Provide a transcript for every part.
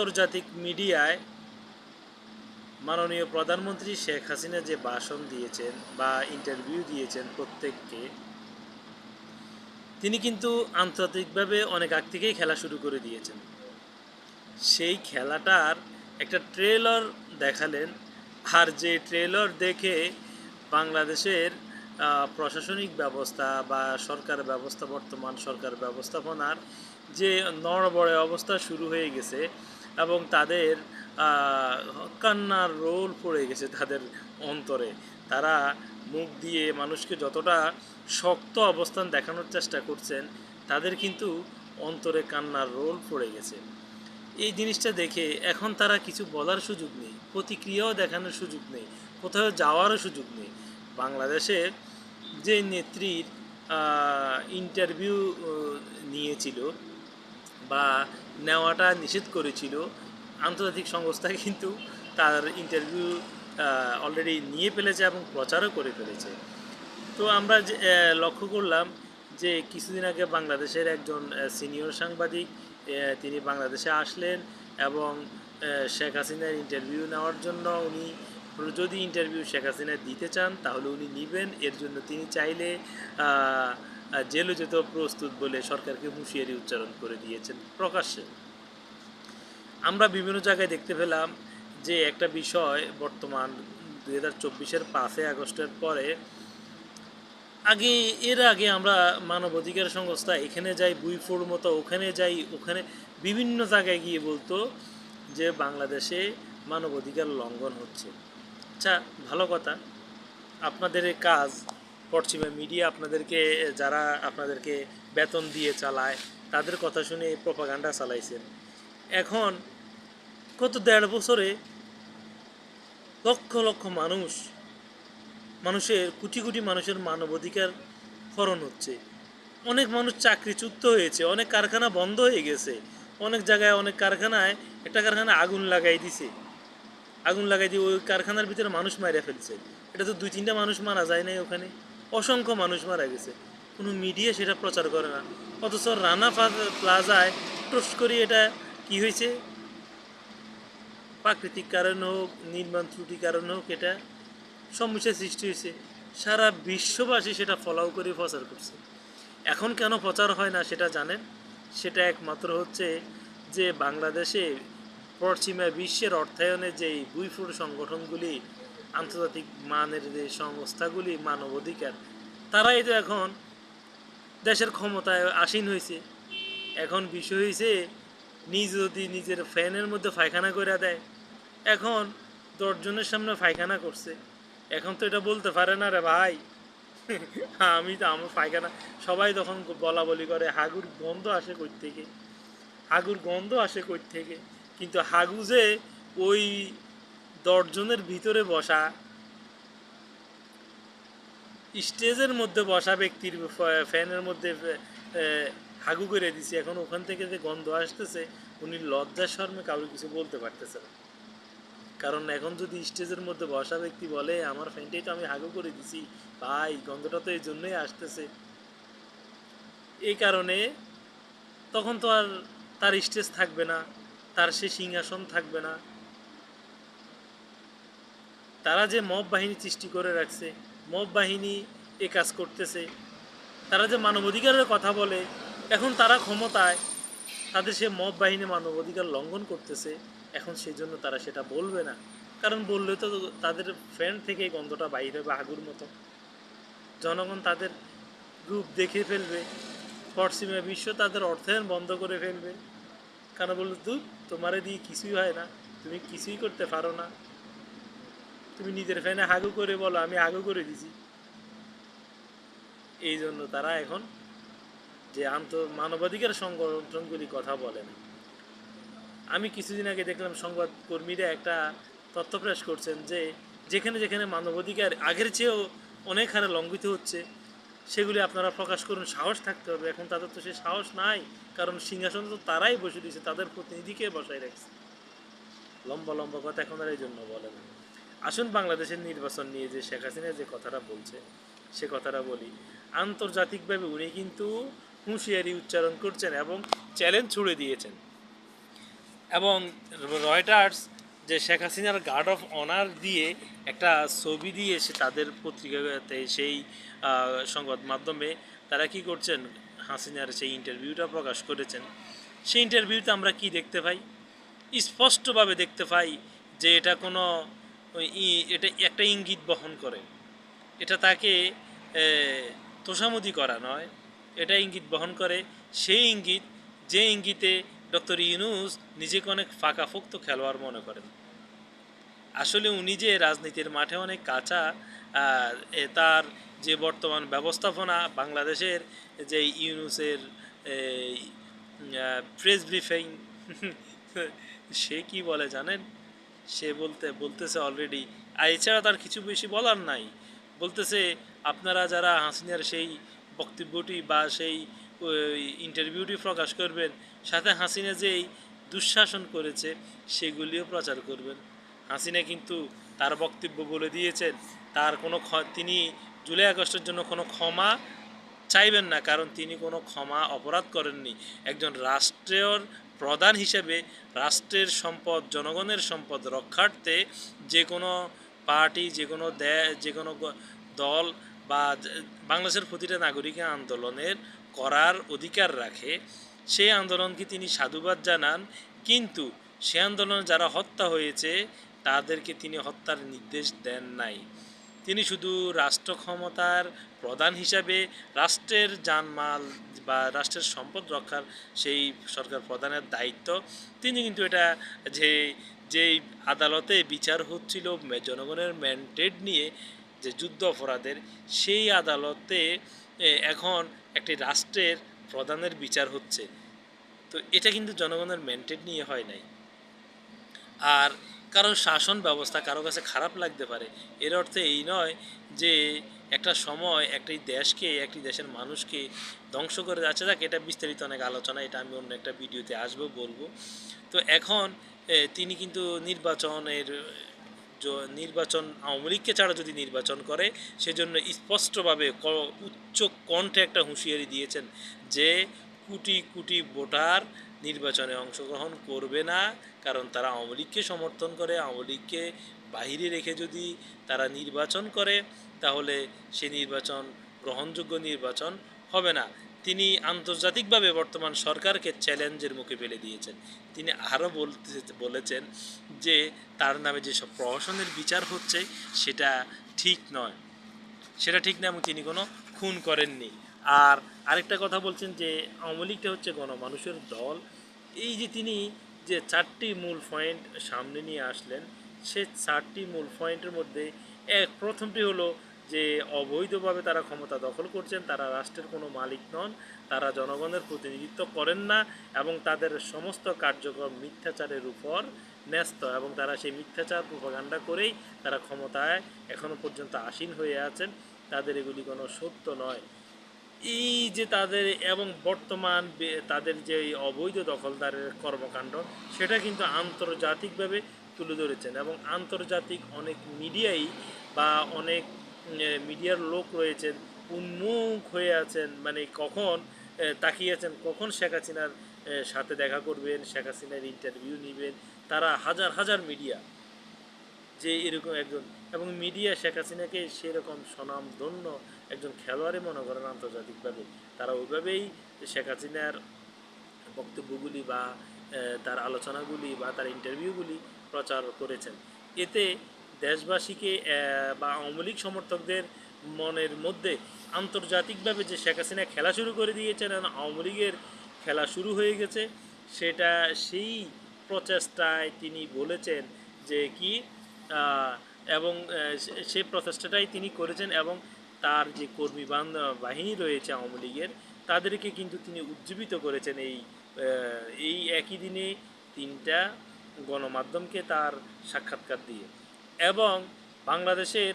আন্তর্জাতিক মিডিয়ায় মাননীয় প্রধানমন্ত্রী শেখ হাসিনা যে ভাষণ দিয়েছেন বা ইন্টারভিউ দিয়েছেন প্রত্যেককে, তিনি কিন্তু আন্তর্জাতিকভাবে অনেক আগ থেকেই খেলা শুরু করে দিয়েছেন। সেই খেলাটার একটা ট্রেলার দেখালেন আর যে ট্রেলার দেখে বাংলাদেশের প্রশাসনিক ব্যবস্থা বা সরকার ব্যবস্থা, বর্তমান সরকার ব্যবস্থাপনার যে নড়বড়ে অবস্থা শুরু হয়ে গেছে এবং তাদের কান্নার রোল পড়ে গেছে তাদের অন্তরে। তারা মুখ দিয়ে মানুষকে যতটা শক্ত অবস্থান দেখানোর চেষ্টা করছেন, তাদের কিন্তু অন্তরে কান্নার রোল পড়ে গেছে। এই জিনিসটা দেখে এখন তারা কিছু বলার সুযোগ নেই, প্রতিক্রিয়াও দেখানোর সুযোগ নেই, কোথাও যাওয়ারও সুযোগ নেই। বাংলাদেশের যে নেত্রীর ইন্টারভিউ নিয়েছিল বা নেওয়াটা নিষেধ করেছিল। আন্তর্জাতিক সংস্থা কিন্তু তার ইন্টারভিউ অলরেডি নিয়ে ফেলেছে এবং প্রচারও করে ফেলেছে। তো আমরা যে লক্ষ্য করলাম যে কিছুদিন আগে বাংলাদেশের একজন সিনিয়র সাংবাদিক তিনি বাংলাদেশে আসলেন এবং শেখ হাসিনার ইন্টারভিউ নেওয়ার জন্য উনি, যদি ইন্টারভিউ শেখ হাসিনা দিতে চান তাহলে উনি নেবেন। এর জন্য তিনি চাইলে জেলে যেতেও প্রস্তুত বলে সরকারকে হুঁশিয়ারি উচ্চারণ করে দিয়েছেন প্রকাশ্যে। আমরা বিভিন্ন জায়গায় দেখতে পেলাম যে একটা বিষয় বর্তমান দুই হাজার চব্বিশের পাঁচই আগস্টের পরে আগে, এর আগে আমরা মানবাধিকার সংস্থা এখানে যাই, বুইফোর মতো ওখানে যাই, ওখানে বিভিন্ন জায়গায় গিয়ে বলতো যে বাংলাদেশে মানবাধিকার লঙ্ঘন হচ্ছে। আচ্ছা ভালো কথা। আপনাদের কাজ পশ্চিমা মিডিয়া আপনাদেরকে, যারা আপনাদেরকে বেতন দিয়ে চালায়, তাদের কথা শুনে প্রপাগান্ডা চালাইছেন। এখন গত দেড় বছরে লক্ষ লক্ষ মানুষ, মানুষের, কোটি কোটি মানুষের মানবাধিকার হরণ হচ্ছে। অনেক মানুষ চাকরিচ্যুত হয়েছে, অনেক কারখানা বন্ধ হয়ে গেছে। অনেক জায়গায়, অনেক কারখানায় একটা কারখানা আগুন লাগাই দিছে। আগুন লাগাই দিয়ে ওই কারখানার ভিতরে মানুষ মারা ফেলছে। এটা তো দুই তিনটা মানুষ মারা যায় নাই ওখানে। অসংখ্য মানুষ মারা গেছে। কোনো মিডিয়া সেটা প্রচার করে না। অথচ রানা প্লাজায় টস করে এটা কি হয়েছে? প্রাকৃতিক কারণ হোক, নির্মাণ ত্রুটি কারণ হোক, এটা সমস্যার সৃষ্টি হয়েছে। সারা বিশ্ববাসী সেটা ফলাও করে প্রচার করছে। এখন কেন প্রচার হয় না সেটা জানেন? সেটা একমাত্র হচ্ছে যে বাংলাদেশে পশ্চিমা বিশ্বের অর্থায়নে যে বুইফুর সংগঠনগুলি আন্তর্জাতিক মানের যে সংস্থাগুলি, মানবাধিকার, তারাই তো এখন দেশের ক্ষমতায় আসীন হয়েছে এখন বিষয় হয়েছে নিজ যদি নিজের ফ্যানের মধ্যে পায়খানা করে দেয়, এখন দশজনের সামনে পায়খানা করছে। এখন তো এটা বলতে পারে না রে ভাই। আমি তো আমার পায়খানা, সবাই তখন বলা বলি করে, হাগুর গন্ধ আসে কই থেকে, হাগুর গন্ধ আসে কই থেকে। কিন্তু হাগু যে ওই দশজনের ভিতরে বসা, স্টেজের মধ্যে বসা ব্যক্তির ফ্যানের মধ্যে হাগু করে দিছে। এখন ওখান থেকে যে গন্ধ আসতেছে, উনি লজ্জা শর্মে কাউকে কিছু বলতে পারতেছে না। কারণ এখন যদি স্টেজের মধ্যে বসা ব্যক্তি বলে, আমার ফ্যানটাই তো আমি হাগু করে দিছি, ভাই, গন্ধটা তো এই জন্যই আসতেছে। এই কারণে তখন তো আর তার স্টেজ থাকবে না, তার সে সিংহাসন থাকবে না। তারা যে মব বাহিনী সৃষ্টি করে রাখছে, মব বাহিনী এ কাজ করতেছে, তারা যে মানবাধিকারের কথা বলে, এখন তারা ক্ষমতায়, তাদের সে মব বাহিনী মানবাধিকার লঙ্ঘন করতেছে, এখন সেই জন্য তারা সেটা বলবে না। কারণ বললে তো তাদের ফ্রেন্ড থেকে গন্ধটা বাইরে হবে আগুর মতো। জনগণ তাদের রূপ দেখে ফেলবে, পশ্চিমা বিশ্ব তাদের অর্থায়ন বন্ধ করে ফেলবে। কারণ বলল তুই তোমারে দিয়ে কিছুই হয় না, তুমি কিছুই করতে পারো না। তুমি নিজের ফ্যানে হাগু করে বলো, আমি হাগু করে দিছি। এই জন্য তারা এখন যে আন্ত মানবাধিকার সংগঠনগুলি কথা বলে না। আমি কিছুদিন আগে দেখলাম সংবাদ কর্মীরা একটা তথ্য প্রকাশ করছেন যে যেখানে যেখানে মানবাধিকার আগের চেয়েও অনেক হারে লঙ্ঘিত হচ্ছে, সেগুলি আপনারা প্রকাশ করুন, সাহস থাকতে হবে। এখন তাদের তো সে সাহস নাই, কারণ সিংহাসন তো তারাই বসে দিয়েছে তাদের প্রতিনিধিকে বসায় রাখছে। লম্বা লম্বা কথা এখন আর এই জন্য বলে না। আসুন বাংলাদেশের নির্বাচন নিয়ে যে শেখ হাসিনা যে কথাটা বলছে, সে কথাটা বলি। আন্তর্জাতিকভাবে উনি কিন্তু হুঁশিয়ারি উচ্চারণ করছেন এবং চ্যালেঞ্জ ছুড়ে দিয়েছেন। এবং রয়টার্স যে শেখ হাসিনার গার্ড অফ অনার দিয়ে একটা ছবি দিয়ে সে তাদের পত্রিকাতে সেই সংবাদ মাধ্যমে তারা কি করছেন? হাসিনার সেই ইন্টারভিউটা প্রকাশ করেছেন। সেই ইন্টারভিউতে আমরা কি দেখতে পাই? স্পষ্টভাবে দেখতে পাই যে এটা কোনো এটা একটা ইঙ্গিত বহন করে। এটা তাকে তোষামদি করা নয়। এটা ইঙ্গিত বহন করে। সেই ইঙ্গিত, যে ইঙ্গিতে ডক্টর ইউনুস নিজেকে অনেক ফাঁকাফোক্ত খেলোয়াড় মনে করেন। আসলে উনি যে রাজনীতির মাঠে অনেক কাঁচা তার যে বর্তমান ব্যবস্থাপনা, বাংলাদেশের যে ইউনুসের প্রেস ব্রিফিং, সে কি বলে জানেন? সে বলতে, বলতেছে অলরেডি আর এছাড়া তার কিছু বেশি বলার নাই। বলতেছে, আপনারা যারা হাসিনার সেই বক্তব্যটি বা সেই ইন্টারভিউটি প্রকাশ করবেন, সাথে হাসিনা যেই দুঃশাসন করেছে, সেগুলিও প্রচার করবেন। হাসিনা কিন্তু তার বক্তব্য বলে দিয়েছেন, তার কোনো তিনি জুলাই আগস্টের জন্য কোনো ক্ষমা চাইবেন না, কারণ তিনি কোনো ক্ষমা অপরাধ করেননি। একজন রাষ্ট্রের প্রধান হিসেবে রাষ্ট্রের সম্পদ, জনগণের সম্পদ রক্ষার্থে যে কোনো পার্টি, যে কোনো যে কোনো দল বা বাংলাদেশের প্রতিটা নাগরিকের আন্দোলনের করার অধিকার রাখে। সেই আন্দোলনকে তিনি সাধুবাদ জানান। কিন্তু সে আন্দোলনে যারা হত্যা হয়েছে, তাদেরকে তিনি হত্যার নির্দেশ দেন নাই। তিনি শুধু রাষ্ট্র ক্ষমতার প্রধান হিসাবে রাষ্ট্রের জানমাল বা রাষ্ট্রের সম্পদ রক্ষার সেই সরকার প্রধানের দায়িত্ব। তিনি কিন্তু এটা যে যেই আদালতে বিচার হচ্ছিল জনগণের ম্যান্ডেট নিয়ে যে যুদ্ধ অপরাধের, সেই আদালতে এখন একটি রাষ্ট্রের প্রধানের বিচার হচ্ছে। তো এটা কিন্তু জনগণের ম্যান্ডেট নিয়ে হয় নাই। আর কারও শাসন ব্যবস্থা কারও কাছে খারাপ লাগতে পারে। এর অর্থে এই নয় যে একটা সময় একটি দেশকে একটি দেশের মানুষকে ধ্বংস করে যাচ্ছে। যাক, এটা বিস্তারিত অনেক আলোচনা, এটা আমি অন্য একটা ভিডিওতে আসব, বলব। তো এখন তিনি কিন্তু নির্বাচনের নির্বাচন, আওয়ামী লীগকে ছাড়া যদি নির্বাচন করে, সেজন্য স্পষ্টভাবে উচ্চ কণ্ঠে একটা হুঁশিয়ারি দিয়েছেন যে, কোটি কোটি ভোটার নির্বাচনে অংশগ্রহণ করবে না, কারণ তারা আওয়ামী সমর্থন করে। আওয়ামী বাহিরে রেখে যদি তারা নির্বাচন করে, তাহলে সে নির্বাচন, গ্রহণযোগ্য নির্বাচন হবে না। তিনি আন্তর্জাতিকভাবে বর্তমান সরকারকে চ্যালেঞ্জের মুখে ফেলে দিয়েছেন। তিনি আরও বলতে, বলেছেন যে তার নামে যেসব প্রহসনের বিচার হচ্ছে, সেটা ঠিক নয়। সেটা ঠিক না এবং তিনি কোনো খুন করেননি। আর আরেকটা কথা বলছেন যে আওয়ামী লীগটা হচ্ছে গণমানুষের দল। এই যে তিনি যে চারটি মূল পয়েন্ট সামনে নিয়ে আসলেন, সে চারটি মূল পয়েন্টের মধ্যে এক প্রথমটি হলো যে অবৈধভাবে তারা ক্ষমতা দখল করছেন, তারা রাষ্ট্রের কোনো মালিক নন, তারা জনগণের প্রতিনিধিত্ব করেন না এবং তাদের সমস্ত কার্যক্রম মিথ্যাচারের উপর ন্যস্ত এবং তারা সেই মিথ্যাচার, প্রোপাগান্ডা করেই তারা ক্ষমতায় এখনও পর্যন্ত আসীন হয়ে আছেন। তাদের এগুলি কোনো সত্য নয়। এই যে তাদের এবং বর্তমান তাদের যে অবৈধ দখলদারের কর্মকাণ্ড, সেটা কিন্তু আন্তর্জাতিকভাবে তুলে ধরেছেন এবং আন্তর্জাতিক অনেক মিডিয়াই বা অনেক মিডিয়ার লোক রয়েছেন, উন্মুখ হয়ে আছেন মানে কখন তাকিয়েছেন কখন শেখ হাসিনার সাথে দেখা করবেন, শেখ হাসিনার ইন্টারভিউ নেবেন, তারা হাজার হাজার মিডিয়া যে এরকম একজন, এবং মিডিয়া শেখ হাসিনাকে সেরকম স্বনামধন্য একজন খেলোয়াড়ই মনে করেন আন্তর্জাতিকভাবে, তারা ওইভাবেই শেখ হাসিনার বক্তব্যগুলি বা তার আলোচনাগুলি বা তার ইন্টারভিউগুলি প্রচার করেছেন। এতে দেশবাসীকে বা আওয়ামী লীগ সমর্থকদের মনের মধ্যে আন্তর্জাতিকভাবে যে শেখ হাসিনা খেলা শুরু করে দিয়েছেন আওয়ামী লীগের খেলা শুরু হয়ে গেছে, সেটা সেই প্রচেষ্টায় তিনি বলেছেন যে কি এবং সে- প্রচেষ্টাটাই তিনি করেছেন এবং তার যে কর্মী বাহিনী রয়েছে আওয়ামী লীগের, তাদেরকে কিন্তু তিনি উজ্জীবিত করেছেন এই এই একই দিনে তিনটা গণমাধ্যমকে তার সাক্ষাৎকার দিয়ে। এবং বাংলাদেশের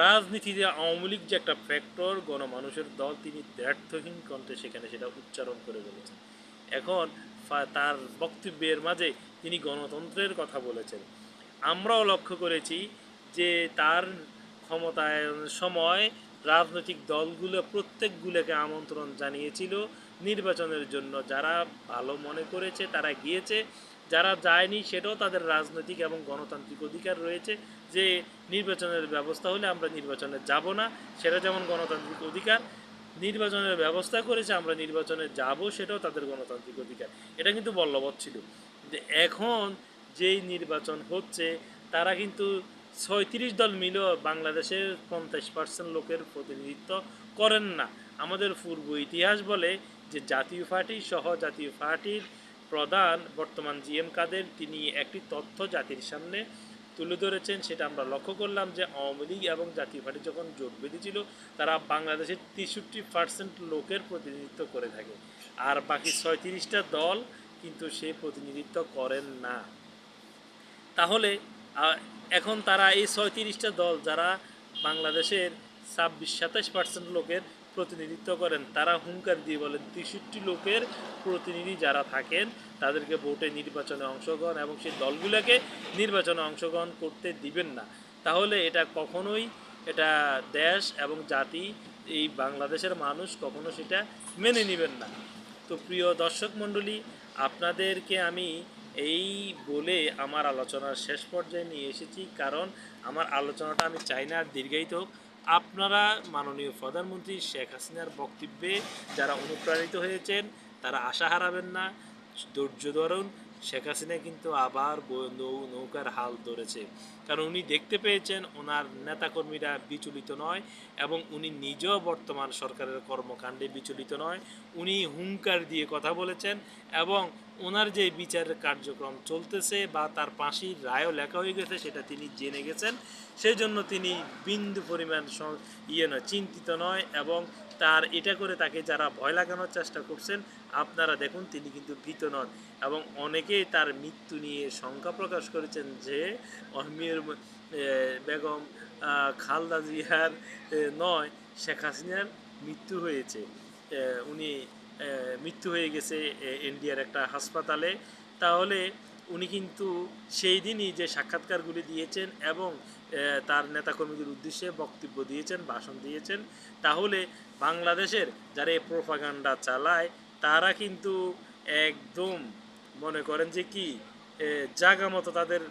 রাজনীতিতে আওয়ামী লীগ যে একটা ফ্যাক্টর গণমানুষের দল তিনি ব্যর্থহীন কণ্ঠে সেখানে সেটা উচ্চারণ করে বলেছেন। এখন তার বক্তব্যের মাঝে তিনি গণতন্ত্রের কথা বলেছেন। আমরাও লক্ষ্য করেছি যে তার ক্ষমতায়নের সময় রাজনৈতিক দলগুলো প্রত্যেকগুলোকে আমন্ত্রণ জানিয়েছিল নির্বাচনের জন্য। যারা ভালো মনে করেছে, তারা গিয়েছে। যারা যায়নি, সেটাও তাদের রাজনৈতিক এবং গণতান্ত্রিক অধিকার রয়েছে যে নির্বাচনের ব্যবস্থা হলে আমরা নির্বাচনে যাব না, সেটা যেমন গণতান্ত্রিক অধিকার। নির্বাচনের ব্যবস্থা করেছে, আমরা নির্বাচনে যাব, সেটাও তাদের গণতান্ত্রিক অধিকার। এটা কিন্তু বল্লবৎ ছিল। যে এখন যেই নির্বাচন হচ্ছে, তারা কিন্তু ছয়ত্রিশ দল মিলেও বাংলাদেশের পঞ্চাশ পার্সেন্ট লোকের প্রতিনিধিত্ব করেন না। আমাদের পূর্ব ইতিহাস বলে যে জাতীয় পার্টি সহ জাতীয় পার্টির প্রধান বর্তমান জিএম কাদের, তিনি একটি তথ্য জাতির সামনে তুলে ধরেছেন। সেটা আমরা লক্ষ্য করলাম যে আওয়ামী লীগ এবং জাতীয় পার্টি যখন জোট বেঁধেছিল, তারা বাংলাদেশের তেষট্টি পার্সেন্ট লোকের প্রতিনিধিত্ব করে থাকে। আর বাকি ছয়ত্রিশটা দল কিন্তু সে প্রতিনিধিত্ব করেন না। তাহলে এখন তারা এই ছয়ত্রিশটা দল যারা বাংলাদেশের ছাব্বিশ, সাতাশ পার্সেন্ট লোকের প্রতিনিধিত্ব করেন, তারা হুঙ্কার দিয়ে বলেন, তেষট্টি লোকের প্রতিনিধি যারা থাকেন, তাদেরকে ভোটে নির্বাচনে অংশগ্রহণ এবং সেই দলগুলোকে নির্বাচনে অংশগ্রহণ করতে দিবেন না। তাহলে এটা কখনোই এটা দেশ এবং জাতি, এই বাংলাদেশের মানুষ কখনো সেটা মেনে নেবেন না। তো প্রিয় দর্শক মণ্ডলী, আপনাদেরকে আমি এই বলে আমার আলোচনার শেষ পর্যায়ে নিয়ে এসেছি। কারণ আমার আলোচনাটা আমি চাই না, আর দীর্ঘায়িত হোক। আপনারা মাননীয় প্রধানমন্ত্রী শেখ হাসিনার বক্তব্যে যারা অনুপ্রাণিত হয়েছেন, তারা আশা হারাবেন না। ধৈর্য ধরুন, শেখ হাসিনা কিন্তু আবার নৌকার হাল ধরেছে। কারণ উনি দেখতে পেয়েছেন, ওনার নেতাকর্মীরা বিচলিত নয় এবং উনি নিজেও বর্তমান সরকারের কর্মকাণ্ডে বিচলিত নয়। উনি হুঙ্কার দিয়ে কথা বলেছেন এবং ওনার যে বিচারের কার্যক্রম চলতেছে বা তার ফাঁসির রায়ও লেখা হয়ে গেছে, সেটা তিনি জেনে গেছেন। সেই জন্য তিনি বিন্দু পরিমাণ ইয়ে নয়, চিন্তিত নয় এবং তার এটা করে তাকে যারা ভয় লাগানোর চেষ্টা করছেন, আপনারা দেখুন তিনি কিন্তু ভীত নন। এবং অনেকেই তার মৃত্যু নিয়ে শঙ্কা প্রকাশ করেছেন যে অহমিয়র বেগম খালদা জিহার নয়, শেখ হাসিনার মৃত্যু হয়েছে। উনি মৃত্যু হয়ে গেছে ইন্ডিয়ার একটা হাসপাতালে। তাহলে উনি কিন্তু সেই দিনই যে সাক্ষাৎকারগুলি দিয়েছেন এবং তার নেতাকর্মীদের উদ্দেশ্যে বক্তব্য দিয়েছেন, ভাষণ দিয়েছেন, তাহলে বাংলাদেশের যারা এই প্রোপাগান্ডা চালায়, তারা কিন্তু একদম মনে করেন যে কি জাগা মতো তাদের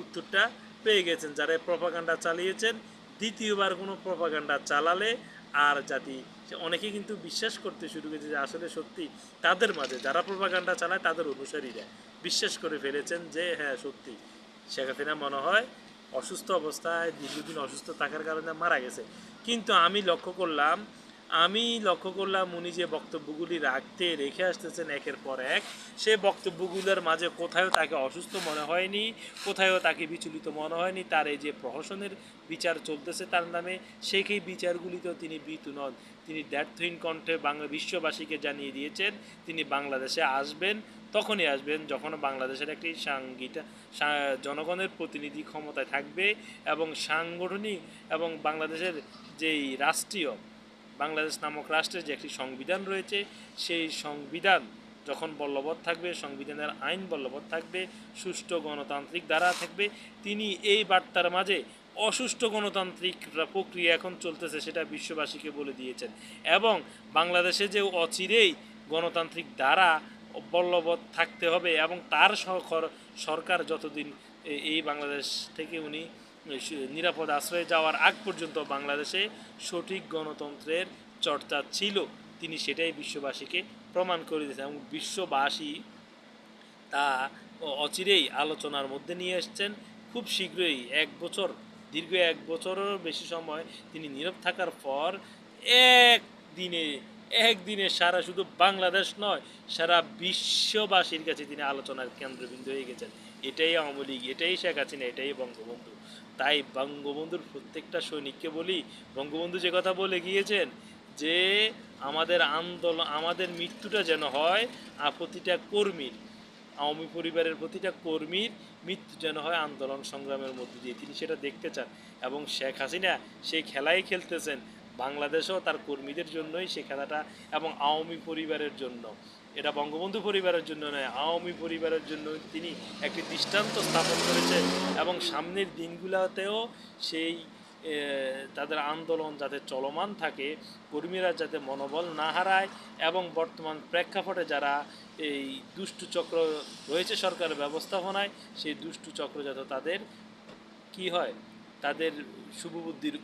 উত্তরটা পেয়ে গেছেন। যারা প্রপাগান্ডা চালিয়েছেন, দ্বিতীয়বার কোনো প্রপাগান্ডা চালালে আর জাতি সে অনেকে কিন্তু বিশ্বাস করতে শুরু করেছে যে আসলে সত্যি তাদের মাঝে, যারা প্রপাগান্ডা চালায় তাদের অনুসারীরা বিশ্বাস করে ফেলেছেন যে হ্যাঁ সত্যি। শেখ হাসিনা মনে হয় অসুস্থ অবস্থায়, দীর্ঘদিন অসুস্থ থাকার কারণে মারা গেছে। কিন্তু আমি লক্ষ্য করলাম, আমি লক্ষ্য করলাম উনি যে বক্তব্যগুলি রাখতে, রেখে আসতেছেন একের পর এক, সে বক্তব্যগুলোর মাঝে কোথায়ও তাকে অসুস্থ মনে হয়নি, কোথায়ও তাকে বিচলিত মনে হয়নি, তার এই যে প্রহসনের বিচার চলতেছে তার নামে, সেই বিচারগুলিতেও তিনি বিতু নন। তিনি দ্ব্যর্থহীন কণ্ঠে বাংলা বিশ্ববাসীকে জানিয়ে দিয়েছেন, তিনি বাংলাদেশে আসবেন, তখনই আসবেন যখন বাংলাদেশের একটি সাংগীতা জনগণের প্রতিনিধি ক্ষমতায় থাকবে এবং সাংগঠনিক এবং বাংলাদেশের যেই রাষ্ট্রীয়, বাংলাদেশ নামক রাষ্ট্রের যে একটি সংবিধান রয়েছে, সেই সংবিধান যখন বলবৎ থাকবে, সংবিধানের আইন বলবৎ থাকবে, সুষ্ঠু গণতান্ত্রিক দ্বারা থাকবে, তিনি এই বার্তার মাঝে অসুষ্ঠু গণতান্ত্রিক প্রক্রিয়া এখন চলতেছে, সেটা বিশ্ববাসীকে বলে দিয়েছেন। এবং বাংলাদেশে যে অচিরেই গণতান্ত্রিক দ্বারা বলবৎ থাকতে হবে এবং তার সরকার যতদিন এই বাংলাদেশ থেকে উনি নিরাপদ আশ্রয়ে যাওয়ার আগ পর্যন্ত বাংলাদেশে সঠিক গণতন্ত্রের চর্চা ছিল, তিনি সেটাই বিশ্ববাসীকে প্রমাণ করে দিয়েছেন এবং বিশ্ববাসী তা অচিরেই আলোচনার মধ্যে নিয়ে এসছেন। খুব শীঘ্রই এক বছর দীর্ঘ এক বছরেরও বেশি সময় তিনি নীরব থাকার পর এক দিনে একদিনে সারা শুধু বাংলাদেশ নয়, সারা বিশ্ববাসীর কাছে তিনি আলোচনার কেন্দ্রবিন্দু হয়ে গেছেন। এটাই আওয়ামী লীগ, এটাই শেখ হাসিনা, এটাই বঙ্গবন্ধু। তাই বঙ্গবন্ধুর প্রত্যেকটা সৈনিককে বলি, বঙ্গবন্ধু যে কথা বলে গিয়েছেন যে, আমাদের আন্দোলন, আমাদের মৃত্যুটা যেন হয় প্রতিটা কর্মীর আওয়ামী পরিবারের প্রতিটা কর্মীর মৃত্যু যেন হয় আন্দোলন সংগ্রামের মধ্যে দিয়ে। তিনি সেটা দেখতে চান এবং শেখ হাসিনা সেই খেলাই খেলতেছেন বাংলাদেশেও তার কর্মীদের জন্যই সেই খেলাটা এবং আওয়ামী পরিবারের জন্য। এটা বঙ্গবন্ধু পরিবারের জন্য নয়, আওয়ামী পরিবারের জন্য তিনি একটি দৃষ্টান্ত স্থাপন করেছেন এবং সামনের দিনগুলোতেও সেই তাদের আন্দোলন যাতে চলমান থাকে, কর্মীরা যাতে মনোবল না হারায় এবং বর্তমান প্রেক্ষাপটে যারা এই দুষ্টু চক্র রয়েছে সরকারের ব্যবস্থাপনায়, সেই দুষ্টু চক্র যাতে তাদের কি হয়, তাদের শুভবুদ্ধির